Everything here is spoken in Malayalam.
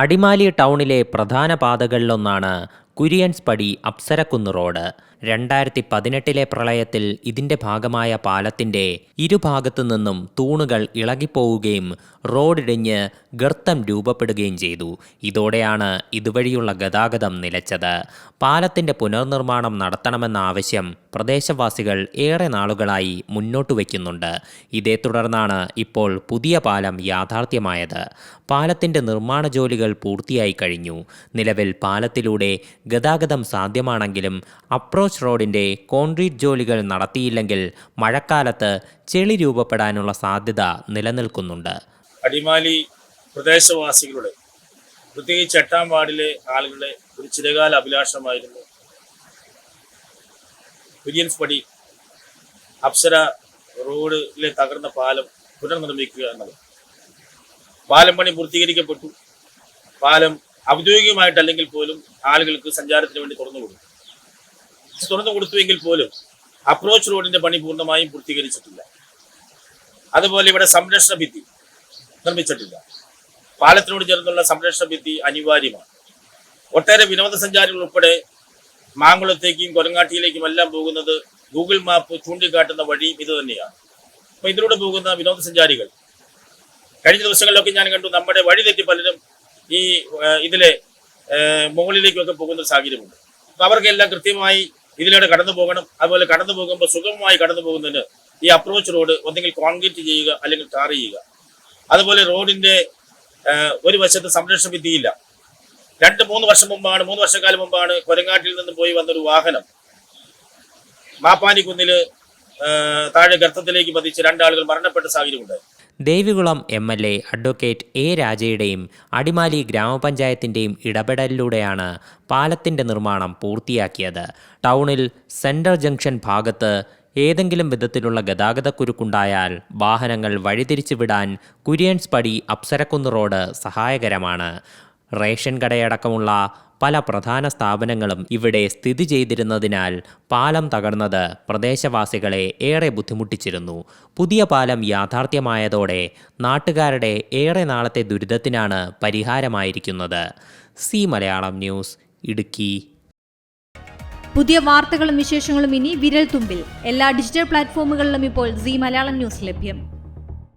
അടിമാലി ടൗണിലെ പ്രധാന പാതകളിലൊന്നാണ് കുര്യൻസ് പടി അപ്സരക്കുന്ന് റോഡ്. രണ്ടായിരത്തി പതിനെട്ടിലെ പ്രളയത്തിൽ ഇതിന്റെ ഭാഗമായ പാലത്തിന്റെ ഇരുഭാഗത്തു നിന്നും തൂണുകൾ ഇളകിപ്പോവുകയും റോഡിടിഞ്ഞ് ഗർത്തം രൂപപ്പെടുകയും ചെയ്തു. ഇതോടെയാണ് ഇതുവഴിയുള്ള ഗതാഗതം നിലച്ചത്. പാലത്തിന്റെ പുനർനിർമ്മാണം നടത്തണമെന്ന ആവശ്യം പ്രദേശവാസികൾ ഏറെ നാളുകളായി മുന്നോട്ട് വയ്ക്കുന്നുണ്ട്. ഇതേ തുടർന്നാണ് ഇപ്പോൾ പുതിയ പാലം യാഥാർത്ഥ്യമായത്. പാലത്തിന്റെ നിർമ്മാണ ജോലികൾ പൂർത്തിയായി കഴിഞ്ഞു. നിലവിൽ പാലത്തിലൂടെ ഗതാഗതം സാധ്യമാണെങ്കിലും അപ്രോച്ച് റോഡിന്റെ കോൺക്രീറ്റ് ജോലികൾ നടത്തിയില്ലെങ്കിൽ മഴക്കാലത്ത് ചെളി രൂപപ്പെടാനുള്ള സാധ്യത നിലനിൽക്കുന്നുണ്ട്. അടിമാലി പ്രദേശവാസികളുടെ പ്രത്യേകിച്ച് എട്ടാം വാർഡിലെ ആളുകളുടെ ഒരു ചിരകാല അഭിലാഷമായിരുന്നു. കുര്യൻസ് പടി അപ്സര റോഡിലെ തകർന്ന പാലം പുനർനിർമ്മിക്കുക എന്നത്. പാലം പണി പൂർത്തീകരിക്കപ്പെട്ടു. പാലം ഔദ്യോഗികമായിട്ടല്ലെങ്കിൽ പോലും ആളുകൾക്ക് സഞ്ചാരത്തിന് വേണ്ടി തുറന്നു കൊടുത്തു. തുറന്നു കൊടുത്തുവെങ്കിൽ പോലും അപ്രോച്ച് റോഡിന്റെ പണി പൂർണമായും പൂർത്തീകരിച്ചിട്ടില്ല. അതുപോലെ ഇവിടെ സംരക്ഷണ ഭിത്തി നിർമ്മിച്ചിട്ടില്ല. പാലത്തിനോട് ചേർന്നുള്ള സംരക്ഷണ ഭിത്തി അനിവാര്യമാണ്. ഒട്ടേറെ വിനോദസഞ്ചാരികൾ ഉൾപ്പെടെ മാങ്കുളത്തേക്കും കൊരങ്ങാട്ടിയിലേക്കും എല്ലാം പോകുന്നത് ഗൂഗിൾ മാപ്പ് ചൂണ്ടിക്കാട്ടുന്ന വഴിയും ഇത് തന്നെയാണ്. അപ്പൊ ഇതിലൂടെ പോകുന്ന വിനോദസഞ്ചാരികൾ കഴിഞ്ഞ ദിവസങ്ങളിലൊക്കെ ഞാൻ കണ്ടു നമ്മുടെ വഴി തെറ്റി പലരും ഈ ഇതിലെ മുകളിലേക്കൊക്കെ പോകുന്ന ഒരു സാഹചര്യമുണ്ട്. അപ്പൊ അവർക്കെല്ലാം കൃത്യമായി ഇതിലൂടെ കടന്നു പോകണം. അതുപോലെ കടന്നു പോകുമ്പോൾ സുഗമമായി കടന്നു പോകുന്നതിന് ഈ അപ്രോച്ച് റോഡ് ഒന്നെങ്കിൽ കോൺക്രീറ്റ് ചെയ്യുക അല്ലെങ്കിൽ ടാർ ചെയ്യുക. അതുപോലെ റോഡിന്റെ ഒരു വശത്ത് സംരക്ഷണ വിധിയില്ല രണ്ട് മൂന്ന് വർഷം മുമ്പാണ് മൂന്ന് വർഷക്കാലം മുമ്പാണ് കൊരങ്ങാട്ടിൽ നിന്ന് പോയി വന്നൊരു വാഹനം മാപ്പാനിക്കുന്നിൽ താഴെ ഗർത്തത്തിലേക്ക് പതിച്ച് രണ്ടാളുകൾ മരണപ്പെട്ട സാഹചര്യമുണ്ടായി. Devikulam M L A advocate A രാജയുടെയും Adimali ഗ്രാമപഞ്ചായത്തിന്റെയും ഇടപെടലിലൂടെയാണ് പാലത്തിന്റെ നിർമ്മാണം പൂർത്തിയാക്കിയത്. ടൗണിൽ സെൻട്രൽ ജംഗ്ഷൻ ഭാഗത്ത് ഏതെങ്കിലും വിധത്തിലുള്ള ഗതാഗതക്കുരുക്കുണ്ടായാൽ വാഹനങ്ങൾ വഴിതിരിച്ചുവിടാൻ കുര്യൻസ് പടി അപ്സരക്കുന്ന് റോഡ് സഹായകരമാണ്. റേഷൻ കടയടക്കമുള്ള പല പ്രധാന സ്ഥാപനങ്ങളും ഇവിടെ സ്ഥിതി ചെയ്തിരുന്നതിനാൽ പാലം തകർന്നത് പ്രദേശവാസികളെ ഏറെ ബുദ്ധിമുട്ടിച്ചിരുന്നു. പുതിയ പാലം യാഥാർത്ഥ്യമായതോടെ നാട്ടുകാരുടെ ഏറെ നാളത്തെ ദുരിതത്തിനാണ് പരിഹാരമായിരിക്കുന്നത്. Zee Malayalam news Idukki. പുതിയ വാർത്തകളും വിശേഷങ്ങളും ഇനി വിരൽ തുമ്പിൽ എല്ലാ ഡിജിറ്റൽ പ്ലാറ്റ്ഫോമുകളിലും ഇപ്പോൾ സി മലയാളം ന്യൂസ് ലഭ്യം.